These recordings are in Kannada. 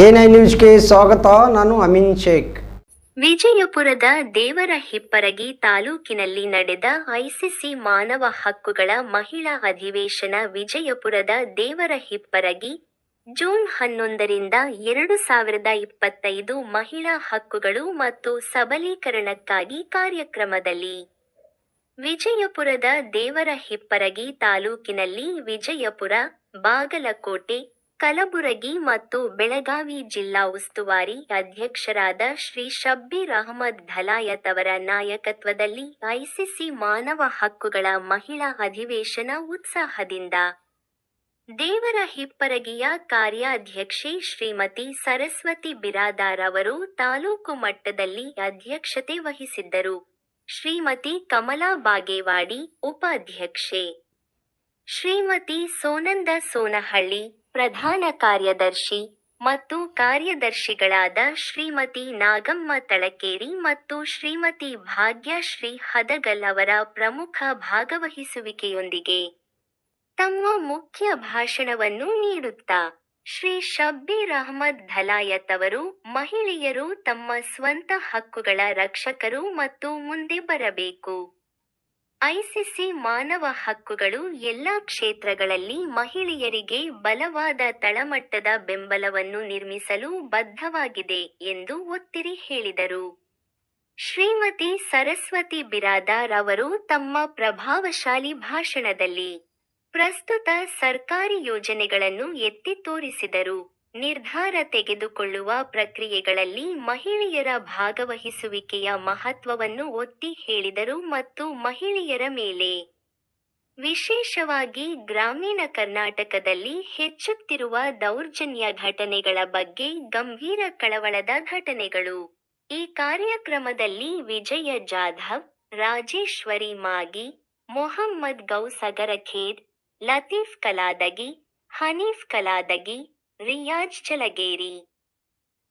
ಐ ನ್ಯೂಸ್ಗೆ ಸ್ವಾಗತ, ನಾನು ಅಮಿನ್ ಶೇಖ್. ವಿಜಯಪುರದ ದೇವರ ಹಿಪ್ಪರಗಿ ತಾಲೂಕಿನಲ್ಲಿ ನಡೆದ ಐಸಿಸಿ ಮಾನವ ಹಕ್ಕುಗಳ ಮಹಿಳಾ ಅಧಿವೇಶನ ವಿಜಯಪುರದ ದೇವರ ಹಿಪ್ಪರಗಿ, ಜೂನ್ ಹನ್ನೊಂದರಿಂದ ಎರಡು ಸಾವಿರದ ಇಪ್ಪತ್ತೈದು ಮಹಿಳಾ ಹಕ್ಕುಗಳು ಮತ್ತು ಸಬಲೀಕರಣಕ್ಕಾಗಿ ಕಾರ್ಯಕ್ರಮದಲ್ಲಿ. ವಿಜಯಪುರದ ದೇವರ ಹಿಪ್ಪರಗಿ ತಾಲೂಕಿನಲ್ಲಿ ವಿಜಯಪುರ, ಬಾಗಲಕೋಟೆ ಕಲಬುರಗಿ ಮತ್ತು ಬೆಳಗಾವಿ ಜಿಲ್ಲಾ ಉಸ್ತುವಾರಿ ಅಧ್ಯಕ್ಷರಾದ ಶ್ರೀ ಶಬ್ಬೀರ್ ಅಹಮದ್ ಧಲಾಯತ್ ಅವರ ನಾಯಕತ್ವದಲ್ಲಿ ಐಸಿಸಿ ಮಾನವ ಹಕ್ಕುಗಳ ಮಹಿಳಾ ಅಧಿವೇಶನ ಉತ್ಸಾಹದಿಂದ ದೇವರ ಹಿಪ್ಪರಗಿಯ ಕಾರ್ಯಾಧ್ಯಕ್ಷೆ ಶ್ರೀಮತಿ ಸರಸ್ವತಿ ಬಿರಾದಾರ್ ಅವರು ತಾಲೂಕು ಮಟ್ಟದಲ್ಲಿ ಅಧ್ಯಕ್ಷತೆ ವಹಿಸಿದ್ದರು. ಶ್ರೀಮತಿ ಕಮಲಾ ಬಾಗೇವಾಡಿ, ಉಪಾಧ್ಯಕ್ಷೆ. ಶ್ರೀಮತಿ ಸೋನಂದ ಸೋನಹಳ್ಳಿ ಪ್ರಧಾನ ಕಾರ್ಯದರ್ಶಿ ಮತ್ತು ಕಾರ್ಯದರ್ಶಿಗಳಾದ ಶ್ರೀಮತಿ ನಾಗಮ್ಮ ತಳಕೇರಿ ಮತ್ತು ಶ್ರೀಮತಿ ಭಾಗ್ಯಶ್ರೀ ಹದಗಲ್ ಅವರ ಪ್ರಮುಖ ಭಾಗವಹಿಸುವಿಕೆಯೊಂದಿಗೆ ತಮ್ಮ ಮುಖ್ಯ ಭಾಷಣವನ್ನು ನೀಡುತ್ತಾ ಶ್ರೀ ಶಬ್ಬೀರ್ ಅಹಮದ್ ಧಲಾಯತ್ ಅವರು ಮಹಿಳೆಯರು ತಮ್ಮ ಸ್ವಂತ ಹಕ್ಕುಗಳ ರಕ್ಷಕರು ಮತ್ತು ಮುಂದೆ ಬರಬೇಕು. ಐಸಿಸಿ ಮಾನವ ಹಕ್ಕುಗಳು ಎಲ್ಲಾ ಕ್ಷೇತ್ರಗಳಲ್ಲಿ ಮಹಿಳೆಯರಿಗೆ ಬಲವಾದ ತಳಮಟ್ಟದ ಬೆಂಬಲವನ್ನು ನಿರ್ಮಿಸಲು ಬದ್ಧವಾಗಿದೆ ಎಂದು ಒತ್ತಿರಿ ಹೇಳಿದರು. ಶ್ರೀಮತಿ ಸರಸ್ವತಿ ಬಿರಾದಾರ್ ಅವರು ತಮ್ಮ ಪ್ರಭಾವಶಾಲಿ ಭಾಷಣದಲ್ಲಿ ಪ್ರಸ್ತುತ ಸರ್ಕಾರಿ ಯೋಜನೆಗಳನ್ನು ಎತ್ತಿ ತೋರಿಸಿದರು. ನಿರ್ಧಾರ ತೆಗೆದುಕೊಳ್ಳುವ ಪ್ರಕ್ರಿಯೆಗಳಲ್ಲಿ ಮಹಿಳೆಯರ ಭಾಗವಹಿಸುವಿಕೆಯ ಮಹತ್ವವನ್ನು ಒತ್ತಿ ಹೇಳಿದರು ಮತ್ತು ಮಹಿಳೆಯರ ಮೇಲೆ. ವಿಶೇಷವಾಗಿ ಗ್ರಾಮೀಣ ಕರ್ನಾಟಕದಲ್ಲಿ ಹೆಚ್ಚುತ್ತಿರುವ ದೌರ್ಜನ್ಯ ಘಟನೆಗಳ ಬಗ್ಗೆ ಗಂಭೀರ ಕಳವಳದ ಘಟನೆಗಳು. ಈ ಕಾರ್ಯಕ್ರಮದಲ್ಲಿ ವಿಜಯ ಜಾಧವ್, ರಾಜೇಶ್ವರಿ ಮಾಗಿ, ಮೊಹಮ್ಮದ್ ಗೌಸಗರಖೇದ್ ಲತೀಫ್ ಕಲಾದಗಿ, ಹನೀಫ್ ಕಲಾದಗಿ ರಿಯಾಜ್ ಚಲಗೇರಿ,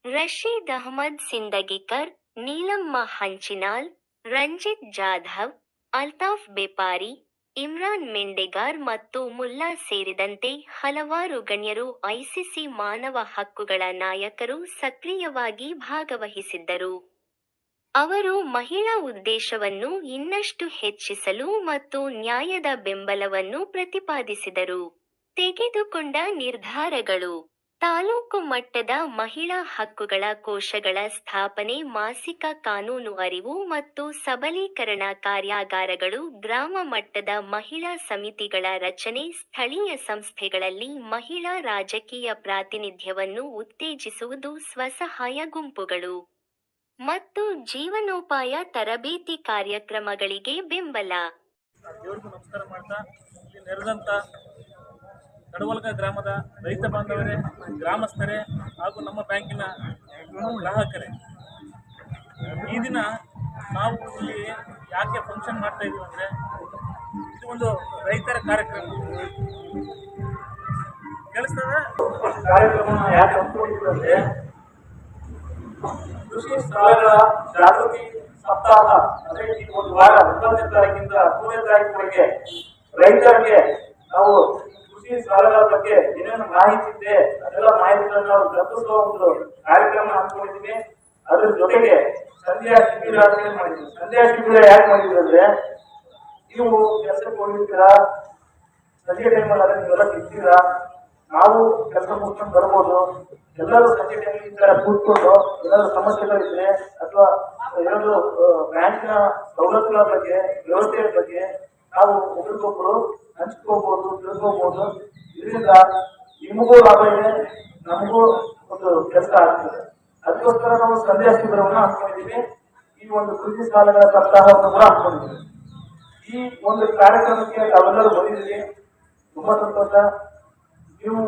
ರಶೀದ್ ಅಹಮದ್ ಸಿಂದಗಿಕರ್ ನೀಲಮ್ಮ ಹಂಚಿನಾಲ್ ರಂಜಿತ್ ಜಾಧವ್, ಅಲ್ತಾಫ್ ಬೇಪಾರಿ, ಇಮ್ರಾನ್ ಮೆಂಡೆಗಾರ್ ಮತ್ತು ಮುಲ್ಲಾ ಸೇರಿದಂತೆ ಹಲವಾರು ಗಣ್ಯರು ಐಸಿಸಿ ಮಾನವ ಹಕ್ಕುಗಳ ನಾಯಕರು ಸಕ್ರಿಯವಾಗಿ ಭಾಗವಹಿಸಿದ್ದರು. ಅವರು ಮಹಿಳಾ ಉದ್ದೇಶವನ್ನು ಇನ್ನಷ್ಟು ಹೆಚ್ಚಿಸಲು ಮತ್ತು ನ್ಯಾಯದ ಬೆಂಬಲವನ್ನು ಪ್ರತಿಪಾದಿಸಿದರು. ತೆಗೆದುಕೊಂಡ ನಿರ್ಧಾರಗಳು. ತಾಲೂಕು ಮಟ್ಟದ ಮಹಿಳಾ ಹಕ್ಕುಗಳ ಕೋಶಗಳ ಸ್ಥಾಪನೆ, ಮಾಸಿಕ ಕಾನೂನು ಅರಿವು ಮತ್ತು ಸಬಲೀಕರಣ ಕಾರ್ಯಾಗಾರಗಳು ಗ್ರಾಮ ಮಟ್ಟದ ಮಹಿಳಾ ಸಮಿತಿಗಳ ರಚನೆ, ಸ್ಥಳೀಯ ಸಂಸ್ಥೆಗಳಲ್ಲಿ ಮಹಿಳಾ ರಾಜಕೀಯ ಪ್ರಾತಿನಿಧ್ಯವನ್ನು ಉತ್ತೇಜಿಸುವುದು ಸ್ವಸಹಾಯ ಗುಂಪುಗಳು ಮತ್ತು ಜೀವನೋಪಾಯ ತರಬೇತಿ ಕಾರ್ಯಕ್ರಮಗಳಿಗೆ ಬೆಂಬಲ. ನಡವಲ್ಗ ಗ್ರಾಮದ ರೈತ ಬಾಂಧವರೇ, ಗ್ರಾಮಸ್ಥರೇ ಹಾಗೂ ನಮ್ಮ ಬ್ಯಾಂಕಿನ ಗ್ರಾಹಕರೇ. ಈ ದಿನ ನಾವು ಇಲ್ಲಿ ಯಾಕೆ ಫಂಕ್ಷನ್ ಮಾಡ್ತಾ ಇದ್ದೀವಿ ಅಂದರೆ ಇದು ಒಂದು ರೈತರ ಕಾರ್ಯಕ್ರಮ. ಕೇಳಿಸ್ತದೆ? ಕಾರ್ಯಕ್ರಮ ಯಾಕೆ ಕೃಷಿ ಸ್ಥಳಗಳ ಜಾಗೃತಿ ಸಪ್ತಾಹ ಅಂದ್ರೆ ಈ ಒಂದು ವಾರ ಹತ್ತೊಂದನೇ ತಾರೀಕಿಂದ ಹತ್ತನೇ ತಾರೀಕಿನವರೆಗೆ ರೈತರಿಗೆ ನಾವು ಕೃಷಿ ಸಾಲಗಳ ಬಗ್ಗೆ ಏನೇನು ಮಾಹಿತಿ ಇದೆ, ಅದೆಲ್ಲ ಮಾಹಿತಿಗಳನ್ನ ನಾವು ತಲುಪಿಸುವ ಒಂದು ಕಾರ್ಯಕ್ರಮ ಹಾಕೊಂಡಿದ್ದೀವಿ ಅದ್ರ ಜೊತೆಗೆ ಸಂಧ್ಯಾ ಶಿಬಿರ ಮಾಡಿದ್ವಿ ಸಂಧ್ಯಾ ಶಿಬಿರ ಯಾಕೆ ಮಾಡಿದ್ವಿ ಅಂದ್ರೆ, ನೀವು ಕೆಲಸಕ್ಕೆ ಹೋಗಿರ್ತೀರಾ, ಸಂಜೆ ಟೈಮಲ್ಲಿ ನೀವೆಲ್ಲ ಸಿಗ್ತೀರಾ, ನಾವು ಕೆಲಸ ಮುಗಿಸ್ಕೊಂಡು ಬರ್ಬೋದು, ಎಲ್ಲರೂ ಸಂಜೆ ಟೈಮ್ ಈ ತರ ಕೂತ್ಕೊಂಡು ಏನಾದ್ರು ಸಮಸ್ಯೆಗಳಿದ್ರೆ ಅಥವಾ ಏನಾದ್ರು ಬ್ಯಾಂಕಿನ ಸವಲತ್ತುಗಳ ಬಗ್ಗೆ, ವ್ಯವಸ್ಥೆಯ ಬಗ್ಗೆ ನಾವು ಒಬ್ರಿಗೊಬ್ರು ಹಂಚ್ಕೋಬಹುದು ತಿಳ್ಕೋಬಹುದು ಇದರಿಂದ ನಿಮಗೂ ಲಾಭ ಇದೆ, ನಮಗೂ ಒಂದು ಕೆಲಸ ಆಗ್ತದೆ. ಅದಕ್ಕೋಸ್ಕರ ನಾವು ಸಂದೇಶ ಶಿಬಿರವನ್ನು ಹಾಕೊಂಡಿದ್ದೀವಿ ಈ ಒಂದು ಕೃಷಿ ಸಾಲಗಳ ಸಪ್ತಾಹವನ್ನು ಕೂಡ ಹಾಕೊಂಡಿದ್ದೀವಿ ಈ ಒಂದು ಕಾರ್ಯಕ್ರಮಕ್ಕೆ ನಾವೆಲ್ಲರೂ ಬಂದಿದ್ದೀವಿ. ತುಂಬಾ ಸಂತೋಷ. ನೀವು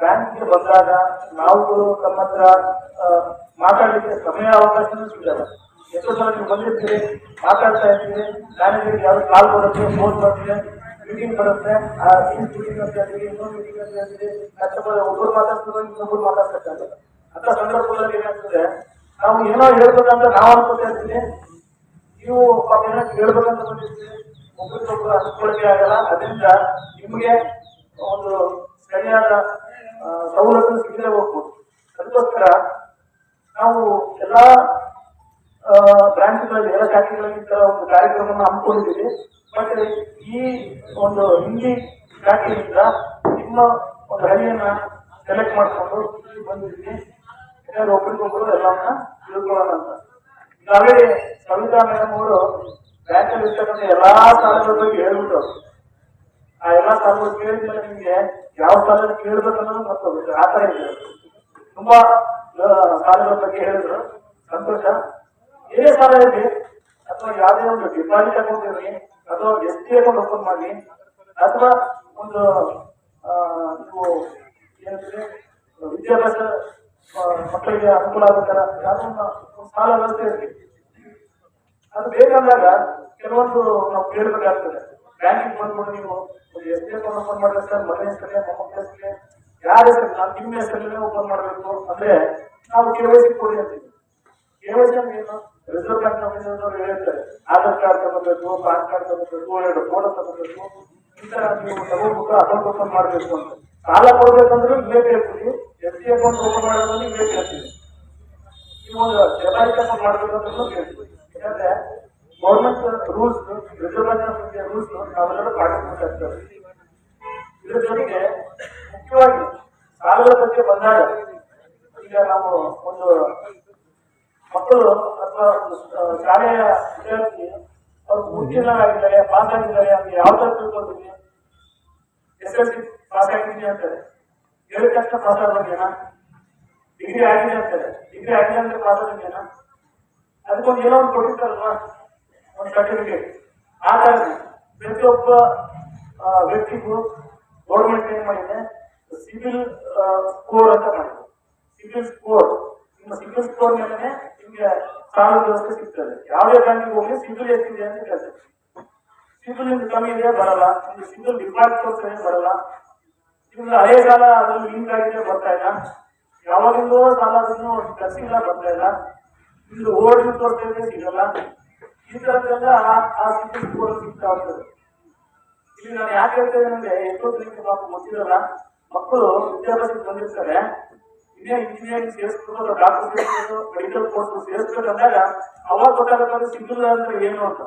ಬ್ಯಾಂಕ್ಗೆ ಬಂದಾಗ ನಾವುಗಳು ತಮ್ಮ ಹತ್ರ ಮಾತಾಡಲಿಕ್ಕೆ ಸಮಯ, ಅವಕಾಶನೂ ಸಿಗಲ್ಲ. ಎಷ್ಟೋ ಸಲ ನೀವು ಬಂದಿರ್ತೀರಿ, ಮಾತಾಡ್ತಾ ಇರ್ತೀರಿ. ಮ್ಯಾನೇಜರ್ಗೆ ಯಾವ್ದು ಕಾಲ್ ಬರುತ್ತೆ, ಫೋನ್ ಬರುತ್ತೆ. ಮೀಟಿಂಗ್ ಬರುತ್ತೆ, ಆ ಈ ಮೀಟಿಂಗ್ ಅಂತ ಹೇಳ್ತೀರಿ ಇನ್ನೊಂದು ಮೀಟಿಂಗ್ ಅಂತ ಹೇಳ್ತೀರಿ ಕಸ್ಟಮರ್ ಒಬ್ಬರು ಮಾತಾಡ್ತಾರೆ ಇನ್ನೊಬ್ರು ಮಾತಾಡ್ತಾರೆ. ಅಂತ ಸಂದರ್ಭದಲ್ಲಿ ಏನಾಗ್ತದೆ, ನಾವು ಏನೋ ಹೇಳ್ಬೇಕಂತ ನಾವು ಅನ್ಕೋತಾ ಇರ್ತೀನಿ ನೀವು ಪಾಪ ಏನೋ ಹೇಳ್ಬೇಕಂತ ಬಂದಿರ್ತೀರಿ ಒಬ್ಬರಿಗೊಬ್ರು ಹಂಚ್ಕೊಳ್ಳಿಕ್ಕೆ ಆಗಲ್ಲ. ಅದರಿಂದ ನಿಮಗೆ ಒಂದು ಸರಿಯಾದ ಸವಲತ್ತು ಸಿಗದೆ ಹೋಗ್ಬೋದು. ಅದಕ್ಕೋಸ್ಕರ ನಾವು ಎಲ್ಲಾ ಬ್ರಾಂಚ್ಗಳಲ್ಲಿ, ಎಲ್ಲ ಶಾಖೆಗಳಲ್ಲಿ ಒಂದು ಕಾರ್ಯಕ್ರಮವನ್ನು ಹಮ್ಮಿಕೊಂಡಿದ್ದೀವಿ. ಬಟ್ ಈ ಒಂದು ಹಿಂದಿ ಶಾಖೆಯಿಂದ ನಿಮ್ಮ ಒಂದು ಹಳ್ಳಿಯನ್ನ ಸೆಲೆಕ್ಟ್ ಮಾಡಿಕೊಂಡು ಇಲ್ಲಿ ಬಂದಿದ್ದೀವಿ. ಏನಾದ್ರು ಒಬ್ಬರಿಗೊಬ್ಬರು ಎಲ್ಲವನ್ನ ತಿಳ್ಕೊಳ್ಳೋಣ ಅಂತ. ನಾವೇ ಸವಿತಾ ಮೇಡಮ್ ಅವರು ಬ್ಯಾಂಕಲ್ಲಿ ಇರ್ತಕ್ಕಂಥ ಎಲ್ಲಾ ಸಾಲಗಳ ಬಗ್ಗೆ ಹೇಳ್ಬಿಟ್ಟು ಆ ಎಲ್ಲಾ ಸಾಲಗಳು ಕೇಳಿದ್ಮೇಲೆ ನಿಮ್ಗೆ ಯಾವ ಸಾಲ ಕೇಳ್ಬೇಕನ್ನೋದು ಗೊತ್ತಾಗುತ್ತೆ ಆ ಇದೆ. ತುಂಬಾ ಸಾಲಗಳ ಬಗ್ಗೆ ಹೇಳಿದ್ರು. ಸಂತೋಷ. ಏನೇ ಸಾಲ ಇರಲಿ ಅಥವಾ ಯಾವುದೇ ಒಂದು ಡಿಪಾಸಿಟ್ ಅಕೌಂಟ್ ಇರಲಿ, ಅಥವಾ ಎಸ್ ಟಿ ಅಕೌಂಟ್ ಓಪನ್ ಮಾಡಿ, ಅಥವಾ ಒಂದು ನೀವು ಏನಂದ್ರೆ ವಿದ್ಯಾಭ್ಯಾಸ ಮಕ್ಕಳಿಗೆ ಅನುಕೂಲ ಆಗೋ ತರ ಯಾವುದೋ ಒಂದು ಸಾಲ ವ್ಯವಸ್ಥೆ ಇರಲಿ. ಅದು ಬೇಕಂದಾಗ ಕೆಲವೊಂದು ನಾವು ಕೇಳಬೇಕಾಗ್ತದೆ. ಬ್ಯಾಂಕಿಗೆ ಬಂದ್ಬಿಟ್ಟು ನೀವು ಎಸ್ ಡಿ ಅಕೌಂಟ್ ಓಪನ್ ಮಾಡಿದ್ರೆ ಸರ್, ಮನೆ ಹೆಸರಲ್ಲಿ ಮೊಮ್ಮಕ್ಕಳ ಹೆಸರಿಗೆ ಯಾರ ಹೆಸರು ನಾನು ನಿಮ್ಮ ಹೆಸರಲ್ಲೇ ಓಪನ್ ಮಾಡಬೇಕು ಅಂದ್ರೆ ನಾವು ಕೆ ವೈ ಸಿ ಕೊಡಿ ಅಂತೀವಿ. ಕೆ ವೈ ಸಿ ಅಂದ್ರೆ ಏನು? ರಿಸರ್ವ್ ಬ್ಯಾಂಕ್ ಆಫೀಸರ್ ಹೇಳಿರ್ತಾರೆ ಆಧಾರ್ ಕಾರ್ಡ್ ತಗೋಬೇಕು ಪಾನ್ ಕಾರ್ಡ್ ತಗೋಬೇಕು, ಎರಡು ಫೋಟೋ ತಗೋಬೇಕು, ಈ ತರ ನೀವು ತಗೋಬೇಕು ಅಕೌಂಟ್ ಓಪನ್ ಮಾಡಬೇಕು ಅಂತ. ಸಾಲ ಕೊಡ್ಬೇಕಂದ್ರೆ ಇವೇ ಕೇಳ್ತೀವಿ ಎಸ್ ಡಿ ಅಕೌಂಟ್ ಓಪನ್ ಮಾಡೋದ್ರಲ್ಲಿ ಇವೇ ಕೇಳ್ತೀವಿ ನೀವು ಒಂದು ಡೆಪಾಸಿಟ್ ಅಕೌಂಟ್ ಮಾಡಬೇಕು ಅಂತ ಕೇಳ್ತೀವಿ ಯಾಕಂದ್ರೆ government rules reserve bank of India rules ನಾವೆಲ್ಲರೂ ಪಾಲಿಸಬೇಕಾಗ್ತದೆ ಇದ್ರ ಜೊತೆಗೆ ಮುಖ್ಯವಾಗಿ ಸಾಲದ ಬಗ್ಗೆ ಬಂದಾಗ ಈಗ ನಾವು ಒಂದು ಮಕ್ಕಳು ಅಥವಾ ಶಾಲೆಯ ವಿದ್ಯಾರ್ಥಿ ಅವ್ರು ಉತ್ತೀರ್ಣರಾಗಿದ್ದಾರೆ ಪಾಸ್ ಆಗಿದ್ದಾರೆ ಅಂತ ಯಾವ ತರ ತಿಳ್ಕೊಳ್ತೀವಿ ಎಸ್ ಎಲ್ ಸಿ ಪಾಸ್ ಆಗಿದ್ದೀನಿ ಅಂತಾರೆ. ಹೇಳಿದ ತಕ್ಷಣ ಪಾಸ್ ಆಗೋದೇನಾ ಡಿಗ್ರಿ ಆಗಿದೆ ಅಂತಾರೆ. ಡಿಗ್ರಿ ಆಗಿದೆ ಅಂದ್ರೆ ಪಾಸ್ ಆಗೋದೇನಾ ಅದಕ್ಕೊಂದು ಏನೋ ಒಂದು ಕೊಟ್ಟಿರ್ತಾರಲ್ವಾ ಒಂದು ಸರ್ಟಿಫಿಕೇಟ್ ಆ ಪ್ರತಿಯೊಬ್ಬ ವ್ಯಕ್ತಿಗೂ ಗೌರ್ಮೆಂಟ್ ಏನ್ ಮಾಡಿದೆ? ಸಿವಿಲ್ ಸ್ಕೋರ್ ಅಂತ ಮಾಡಿದೆ. ಸಿವಿಲ್ ಸ್ಕೋರ್ ನಿಮ್ಮ ಸಿವಿಲ್ ಸ್ಕೋರ್ ಮೇಲೆ ನಿಮ್ಗೆ ಸಾಲ ವ್ಯವಸ್ಥೆ ಸಿಗ್ತದೆ. ಯಾವುದೇ ಬ್ಯಾಂಕಿಗೆ ಹೋಗಿ ಸಿವಿಲ್ ಎಷ್ಟಿದೆ ಅಂತ ಕೇಳ್ತಾರೆ ಸಿಬಿಲ್ ಕಮ್ಮಿ ಇದೆ, ಬರಲ್ಲ. ನಿಮ್ಗೆ ಸಿಂಗಲ್ ಡಿಪಾಸಿಟ್ ತೋರಿಸಿದ್ರೆ ಬರಲ್ಲ. ನಿಮ್ಗೆ ಹಳೆ ಕಾಲ ಅದ್ರಲ್ಲಿ ಲಿಂಕ್ ಆಗಿದೆ, ಬರ್ತಾ ಇಲ್ಲ. ಯಾವಾಗಿಂದೋ ಸಾಲ ಅದನ್ನು ಕಸಿಲ್ಲ ಬರ್ತಾ ಇಲ್ಲ. ನಿಮ್ದು ಓಲ್ಡ್ ತೋರಿಸ್ತಾ ಇದೆ, ಸಿಗಲ್ಲ. ಈ ತರದ್ದೆಲ್ಲ ಆ- ಸಿವಿಲ್ ಸ್ಕೋರ್ ಸಿಗ್ತಾ ಹೋಗ್ತದೆ ಇಲ್ಲಿ ನಾನು ಯಾಕೆ ಹೇಳ್ತಾ ಇದ್ದೇನೆ ಅಂದ್ರೆ ಎಷ್ಟೋ ಗೊತ್ತಿರಲ್ಲ. ಮಕ್ಕಳು ವಿದ್ಯಾಭ್ಯಾಸಕ್ಕೆ ಬಂದಿರ್ತಾರೆ. ಇನ್ನೇ ಇಂಜಿನಿಯರಿಂಗ್ ಸೇರಿಸ್ಬೇಕು ಅಥವಾ ಡಾಕ್ಟರ್ ಸೇರಿಸ್ಬೇಕು ಮೆಡಿಕಲ್ ಕೋರ್ಸ್ ಸೇರಿಸ್ಬೇಕಂದಾಗ ಅವಾಗ ಗೊತ್ತಾಗುತ್ತೆ ಸಿಂಗಲ್ ಅಂದ್ರೆ ಏನು ಅಂತ.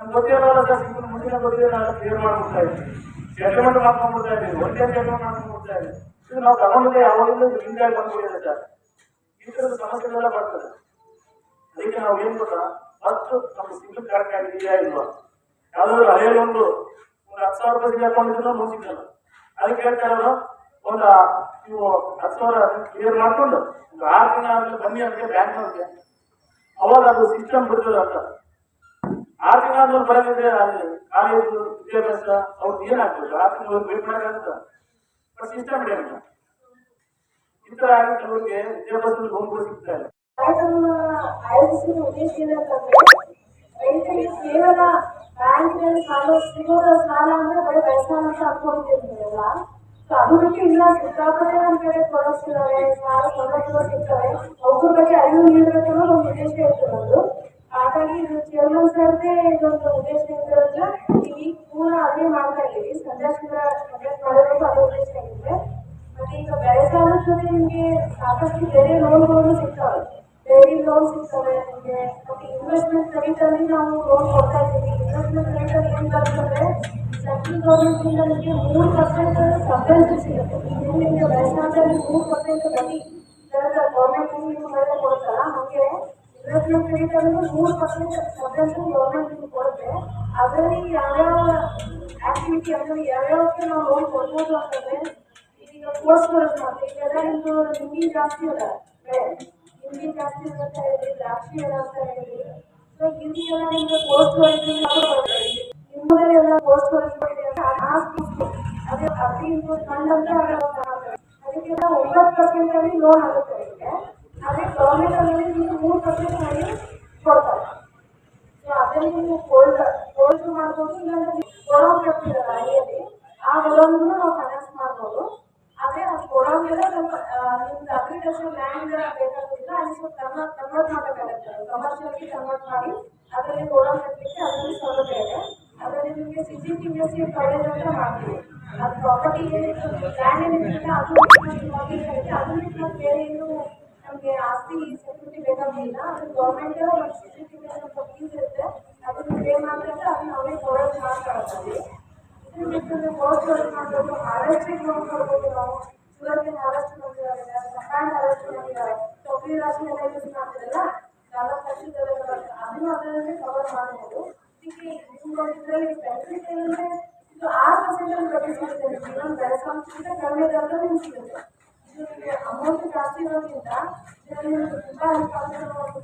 ನಮ್ಗೆ ಗೊತ್ತಿರಲ್ಲ ಸರ್ ಸಿಂಗಲ್ ಮುಂದಿನ ಗೊತ್ತಿರಲ್ಲ ಕ್ಲಿಯರ್ ಮಾಡ್ಬಿಡ್ತಾ ಇದ್ದೀನಿ. ಸೆಟಲ್ಮೆಂಟ್ ಮಾಡ್ಕೊಂಡ್ಬಿಡ್ತಾ ಇದ್ದೀವಿ ಒಂದೇ ಸೆಟಲ್ಮೆಂಟ್ ಮಾಡ್ಕೊಂಡ್ಬಿಡ್ತಾ ಇದ್ದೀವಿ ಇದು ನಾವು ತಗೊಂಡಿದ್ದೆ, ಯಾವಾಗಲೂ ಹಿಂಗೆ ಆಗಿ ಬಂದ್ಬಿಟ್ಟಿದೆ ಸರ್. ಈ ಥರದ ಸಮಸ್ಯೆಗಳೆಲ್ಲ ಬರ್ತದೆ. ಅದಕ್ಕೆ ನಾವು ಏನು ಗೊತ್ತಾ? ಫಸ್ಟ್ ನಮ್ಗೆ ಸಿಂಗಲ್ ಕರೆಕ್ಟ್ ಆಗಿದೆಯಾ ಇಲ್ವಾ? ಯಾವ್ದಾದ್ರು ಹಳೆಯ ಒಂದು ಒಂದು ಹತ್ತು ಸಾವಿರ ರೂಪಾಯಿ ಲೋನ್ ಸಿಗಲ್ಲ ಅದಕ್ಕೆ ಅವರು ಒಂದು ನೀವು ಹತ್ತು ಸಾವಿರ ಮಾಡ್ಕೊಂಡು ಒಂದು ಆರು ದಿನ ಆದ್ಮೇಲೆ ಬನ್ನಿ ಅಂತ ಬ್ಯಾಂಕ್ನವ್ರಿಗೆ ಅವಾಗ ಅದು ಸಿಸ್ಟಮ್ ಬಿಡ್ತದೆ ಅಂತ. ಆರು ದಿನ ಆದ್ಮೇಲೆ ಬರೋದಿದ್ರೆ ಅಲ್ಲಿ ಕಾಲೇಜು, ವಿದ್ಯಾಭ್ಯಾಸ ಅವ್ರದ್ದು ಏನಾಗ್ತದೆ ಆರು ತಿಂಗಳು ವೇಟ್ ಮಾಡೋಕ್ಕಾಗುತ್ತಾ ಬಟ್ ಸಿಸ್ಟಮ್ ಇದೆ ಈ ತರ ಆಗಿ ಕೆಲವರಿಗೆ ವಿದ್ಯಾಭ್ಯಾಸದಲ್ಲಿ ಲೋನ್ಗಳು ಸಿಗ್ತಾ ಇಲ್ಲ. ರೈತರಿಗೆ ಕೇವಲ ಸಾಲ ಅಂದ್ರೆ ಬರೀ ವ್ಯವಸಾಯ ಅಂತ ಅನ್ಕೊಂಡಿರ್ತೀರಲ್ಲ ಬಿಟ್ಟು ಇಲ್ಲ ಸಿಕ್ಕಾಪಟ್ಟೆ ನಮ್ಮ ಕಡೆ ಕೊಡಿಸ್ತಿದ್ದಾರೆ ಯಾರು ಸಾಲ ಸಿಗ್ತಾರೆ ಅವ್ರ ಬಗ್ಗೆ ಅರಿವು ನೀಡಬೇಕು ಅನ್ನೋದು ಒಂದು ಉದ್ದೇಶ ಇರ್ತದೆ ಹಾಗಾಗಿ ಇದು ಚೇರ್ಮನ್ ಸರ್ದೇ ಇದೊಂದು ಉದ್ದೇಶ ಇರೋದ್ರಿಂದ ಈಗ ಪೂರ್ಣ ಅದೇ ಮಾಡ್ತಾ ಇದ್ದೀವಿ. ಸಂದರ್ಶನ ಕಂಡಕ್ಟ್ ಮಾಡೋದಕ್ಕೂ ಅದೇ ಉದ್ದೇಶ ಆಗಿದೆ ಮತ್ತೆ ಈಗ ಬೆಳೆ ಸಾಲದ ಜೊತೆ ನಿಮಗೆ ಸಾಕಷ್ಟು ಬೇರೆ ಲೋನ್ಗಳು ಸಿಗ್ತವೆ. ಬೇರೆ ಲೋನ್ ಸಿಗ್ತವೆ ನಿಮಗೆ. ಮತ್ತೆ ಇನ್ವೆಸ್ಟ್ಮೆಂಟ್ ಕ್ರೆಡಿಟಲ್ಲಿ ನಾವು ಲೋನ್ ಕೊಡ್ತಾ ಇದ್ದೀವಿ. ಇನ್ವೆಸ್ಟ್ಮೆಂಟ್ ಕ್ರೆಡಿಟ್ ಅಲ್ಲಿ ಏನ್ ಬರ್ತಂದ್ರೆ ಸೆಂಟ್ರಲ್ ಗೌರ್ಮೆಂಟ್ ನಿಮಗೆ ಮೂರು ಪರ್ಸೆಂಟ್ ಸಬ್ವೆನ್ಷನ್ ಸಿಗುತ್ತೆ. ನಿಮ್ಮ ನಿಮಗೆ ಸಾಲದಲ್ಲಿ ಮೂರು ಪರ್ಸೆಂಟ್ ಬಡ್ಡಿ ಗೌರ್ಮೆಂಟ್ ನಿಮ್ಗೆ ಮೇಲೆ ಕೊಡುತ್ತಲ್ಲ ಅಲ್ಲಿ ಮೂರು ಪರ್ಸೆಂಟ್ ಸಬ್ವೆನ್ಷನ್ ಗೌರ್ಮೆಂಟ್ ನಿಮ್ಗೆ ಕೊಡುತ್ತೆ. ಅದರಲ್ಲಿ ಯಾವ್ಯಾವ ಆಕ್ಟಿವಿಟಿ ಅಂದರೆ ಯಾವ್ಯಾವಕ್ಕೆ ನಾವು ಲೋನ್ ಕೊಡ್ಬೋದು ಅಂತಂದರೆ, ಈಗ ಕೋರ್ಸ್ ಬರುತ್ತೆ ಮತ್ತೆ ಈಗೆಲ್ಲ ಜಾಸ್ತಿ ಹಿಂದಿ ಜಾಸ್ತಿ ಅಂತ ಹೇಳಿ ದ್ರಾಕ್ಷಿ ಎಲ್ಲ ಅಂತ ಹೇಳಿ. ಸೊ ಹಿಂದಿ ಎಲ್ಲ ನಿಮ್ಗೆ ಕೋರ್ಸ್ ನಿಮ್ಮಲ್ಲಿ ಎಲ್ಲ ಕೋರ್ಸ್ ಅದಕ್ಕೆಲ್ಲ ಒಂಬತ್ತು ಪರ್ಸೆಂಟ್ ಲೋನ್ ಆಗುತ್ತೆ ನಿಮಗೆ ಅದೇ ಗೌರ್ಮೆಂಟ್ ಅಲ್ಲಿ ನೀವು ಮೂರು ಪರ್ಸೆಂಟ್ ಅಲ್ಲಿ ಕೊಡ್ತಾರೆ ಸೊ ಅದನ್ನ ನೀವು ಮಾಡ್ಬೋದು ಇಲ್ಲಾಂದ್ರೆ ಗೊಡೌನ್ ಕಟ್ಟಿರಲ್ಲ ಹಳ್ಳಿಯಲ್ಲಿ ಆ ಗೊಡೌನ್ ನಾವು ಫೈನಾನ್ಸ್ ಮಾಡ್ಬೋದು ಆದರೆ ಆ ಗೊಡೌನ್ ಎಲ್ಲ ಸ್ವಲ್ಪ ನಿಮ್ದು ಅಗ್ರಿಕಲ್ಚರ್ ಲ್ಯಾಂಡ್ ಬೇಕಾಗಿಲ್ಲ ಅಲ್ಲಿ ಸ್ವಲ್ಪ ಕನ್ವರ್ಟ್ ಕನ್ವರ್ಟ್ ಮಾಡಬೇಕಾಗುತ್ತೆ ಕಮರ್ಷಿಯಲ್ಗೆ ಕನ್ವರ್ಟ್ ಮಾಡಿ, ಅದರಲ್ಲಿ ಗೋಡೌನ್ ಕಟ್ಟಲಿಕ್ಕೆ ಅದರಲ್ಲಿ ಸೌಲಭ್ಯ ಇದೆ. ಅದರಲ್ಲಿ ನಿಮಗೆ ವಿಸಿಟ್ ಇಂಡಸ್ಟ್ರಿ ಕಾಲೇಜ್ ಅಂತ ಮಾಡ್ತೀವಿ. ಅದು ಪ್ರಾಪರ್ಟಿ ಲ್ಯಾಂಡ್ ಅದು ಮಾರ್ಕೆಟ್ ಆಗುತ್ತೆ. ಅದು ಬಿಟ್ಟು ಮತ್ತೆ ಬೇರೆ ಏನು ನಮಗೆ ಆಸ್ತಿ ಸೆಕ್ಯೂರಿಟಿ ಬೇಕಾಗಿಲ್ಲ ಅದು ಗೌರ್ಮೆಂಟ್ ಒಂದು ಸರ್ಟಿಫಿಕೇಶನ್ ಫೀಸ್ ಇರುತ್ತೆ. ಅದನ್ನು ಪೇ ಮಾಡಿದ್ರೆ ಅದು ನಾವೇ ಪ್ರೊವೈಡ್ ಮಾಡ್ಕೊಳ್ತೀವಿ ಇದನ್ನ ಬಿಟ್ಟು ವರ್ಕ್ ಮಾಡಬೇಕು ನಾವು. ಶುಗರ್ಗೆ ಹಾರ್ವೆಸ್ಟ್ ಮಾಡಿದ್ದಾರೆ ಕಂಬೈನ್ ಹಾರ್ವೆಸ್ಟ್ ಮಾಡಿದ್ದಾರೆ ತೊಗರಿ ರಾಶಿ ಎಲ್ಲ ಯೂಸ್ ಮಾಡ್ತಿರಲ್ಲ, ನಾಲ್ಕು ಬರುತ್ತೆ ಅದನ್ನು ಅದರಲ್ಲಿ ಕವರ್ ಮಾಡ್ಬೋದು. ಇದಕ್ಕೆ ನಿಮ್ಮ ಇದರಲ್ಲಿ ಬೆನಿಫಿಟ್ ಇದು ಆರು ಪರ್ಸೆಂಟಲ್ಲಿ ಬಡ್ಡಿ ನಮ್ಮ ಬೆಳೆಸೋಕ್ಕಿಂತ ಕಡಿಮೆ ದರದಲ್ಲಿ ಸಿಗುತ್ತೆ ಇದು ಅಮೌಂಟ್ ಜಾಸ್ತಿ ಇರೋದ್ರಿಂದ ಇದರಲ್ಲಿ ತುಂಬಾ ಹೆಲ್ಪ್ ಆಗುತ್ತೆ